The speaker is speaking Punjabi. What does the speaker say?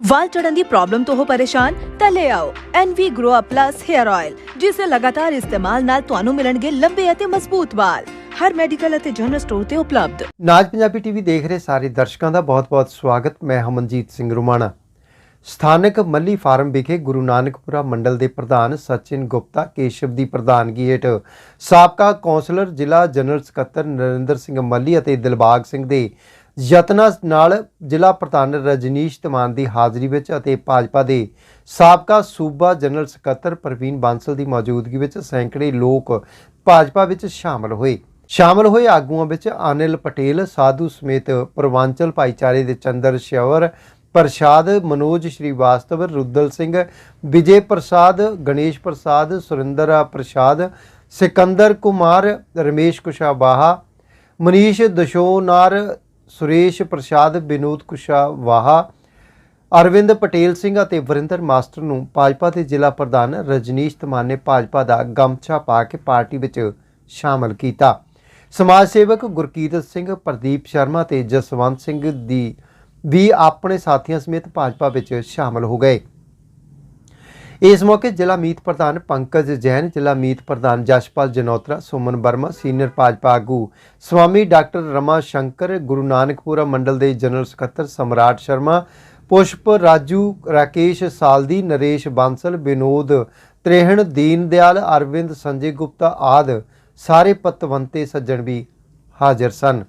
ਵਾਲ ਝੜਨ ਦੀ ਪ੍ਰੋਬਲਮ ਤੋਂ ਹੋ ਪਰੇਸ਼ਾਨ, ਤਾਂ ਲੈ ਆਓ NV Grow Up Plus Hair Oil ਜਿਸ ਦੇ ਲਗਾਤਾਰ ਇਸਤੇਮਾਲ ਨਾਲ ਤੁਹਾਨੂੰ ਮਿਲਣਗੇ ਲੰਬੇ ਅਤੇ ਮਜ਼ਬੂਤ ਵਾਲ। ਹਰ ਮੈਡੀਕਲ ਅਤੇ ਜਨਰਲ ਸਟੋਰ ਤੇ ਉਪਲਬਧ। ਨਾਜ ਪੰਜਾਬੀ ਟੀਵੀ ਦੇਖ ਰਹੇ ਸਾਰੇ ਦਰਸ਼ਕਾਂ ਦਾ ਬਹੁਤ-ਬਹੁਤ ਸਵਾਗਤ। ਮੈਂ ਹਮਨਜੀਤ ਸਿੰਘ ਰੁਮਾਣਾ। ਸਥਾਨਕ ਮੱਲੀ ਫਾਰਮ ਵਿਖੇ ਗੁਰੂ ਨਾਨਕਪੁਰਾ ਮੰਡਲ ਦੇ ਪ੍ਰਧਾਨ ਸਚਿਨ ਗੁਪਤਾ ਕੇਸ਼ਵ ਦੀ ਪ੍ਰਧਾਨਗੀ ਹੇਠ ਸਾਬਕਾ ਕੌਂਸਲਰ ਜ਼ਿਲ੍ਹਾ ਜਨਰਲ ਸਕੱਤਰ ਨਰਿੰਦਰ ਸਿੰਘ ਮੱਲੀ ਅਤੇ ਦਿਲਬਾਗ ਸਿੰਘ ਦੇ ਯਤਨਾਂ ਨਾਲ ਜ਼ਿਲ੍ਹਾ ਪ੍ਰਧਾਨ ਰਜਨੀਸ਼ ਤਮਾਨ ਦੀ ਹਾਜ਼ਰੀ ਵਿੱਚ ਅਤੇ ਭਾਜਪਾ ਦੇ ਸਾਬਕਾ ਸੂਬਾ ਜਨਰਲ ਸਕੱਤਰ ਪ੍ਰਵੀਨ ਬਾਂਸਲ ਦੀ ਮੌਜੂਦਗੀ ਵਿੱਚ ਸੈਂਕੜੇ ਲੋਕ ਭਾਜਪਾ ਵਿੱਚ ਸ਼ਾਮਲ ਹੋਏ। ਸ਼ਾਮਲ ਹੋਏ ਆਗੂਆਂ ਵਿੱਚ ਅਨਿਲ ਪਟੇਲ, ਸਾਧੂ ਸਮੇਤ ਪੂਰਵਾਂਚਲ ਭਾਈਚਾਰੇ ਦੇ ਚੰਦਰ ਸ਼ਵਰ ਪ੍ਰਸ਼ਾਦ, ਮਨੋਜ ਸ਼੍ਰੀਵਾਸਤਵ, ਰੁੱਦਲ ਸਿੰਘ, ਵਿਜੇ ਪ੍ਰਸਾਦ, ਗਣੇਸ਼ ਪ੍ਰਸਾਦ, ਸੁਰਿੰਦਰ ਪ੍ਰਸਾਦ, ਸਿਕੰਦਰ ਕੁਮਾਰ, ਰਮੇਸ਼ ਕੁਸ਼ਾਵਾਹਾ, ਮਨੀਸ਼ ਦਸ਼ੋਨਾਰ ਸੁਰੇਸ਼ ਪ੍ਰਸਾਦ, ਵਿਨੋਦ ਕੁਸ਼ਾਵਾਹਾ ਅਰਵਿੰਦ ਪਟੇਲ ਸਿੰਘ ਅਤੇ ਵਰਿੰਦਰ ਮਾਸਟਰ ਨੂੰ ਭਾਜਪਾ ਦੇ ਜ਼ਿਲ੍ਹਾ ਪ੍ਰਧਾਨ ਰਜਨੀਸ਼ ਤਮਾਨ ਨੇ ਭਾਜਪਾ ਦਾ ਗਮਛਾ ਪਾ ਕੇ ਪਾਰਟੀ ਵਿੱਚ ਸ਼ਾਮਲ ਕੀਤਾ। ਸਮਾਜ ਸੇਵਕ ਗੁਰਕੀਰਤ ਸਿੰਘ, ਪ੍ਰਦੀਪ ਸ਼ਰਮਾ ਤੇ ਜਸਵੰਤ ਸਿੰਘ ਦੀ ਵੀ ਆਪਣੇ ਸਾਥੀਆਂ ਸਮੇਤ ਭਾਜਪਾ ਵਿੱਚ ਸ਼ਾਮਲ ਹੋ ਗਏ। ਇਸ ਮੌਕੇ ਜ਼ਿਲ੍ਹਾ ਮੀਤ ਪ੍ਰਧਾਨ ਪੰਕਜ ਜੈਨ, ਜ਼ਿਲ੍ਹਾ ਮੀਤ ਪ੍ਰਧਾਨ ਜਸ਼ਪਾਲ ਜਨੋਤਰਾ, ਸੁਮਨ ਵਰਮਾ, ਸੀਨੀਅਰ ਭਾਜਪਾ ਆਗੂ ਸਵਾਮੀ ਡਾਕਟਰ ਰਮਾ ਸ਼ੰਕਰ, ਗੁਰੂ ਨਾਨਕਪੁਰਾ ਮੰਡਲ ਦੇ ਜਨਰਲ ਸਕੱਤਰ ਸਮਰਾਟ ਸ਼ਰਮਾ, ਪੁਸ਼ਪ ਰਾਜੂ, ਰਾਕੇਸ਼ ਸਾਲਦੀ, ਨਰੇਸ਼ ਬਾਂਸਲ ਵਿਨੋਦ ਤ੍ਰੇਹਣ, ਦੀਨ ਦਿਆਲ, ਅਰਵਿੰਦ ਸੰਜੇ ਗੁਪਤਾ ਆਦ ਸਾਰੇ ਪਤਵੰਤੇ ਸੱਜਣ ਵੀ ਹਾਜ਼ਰ ਸਨ।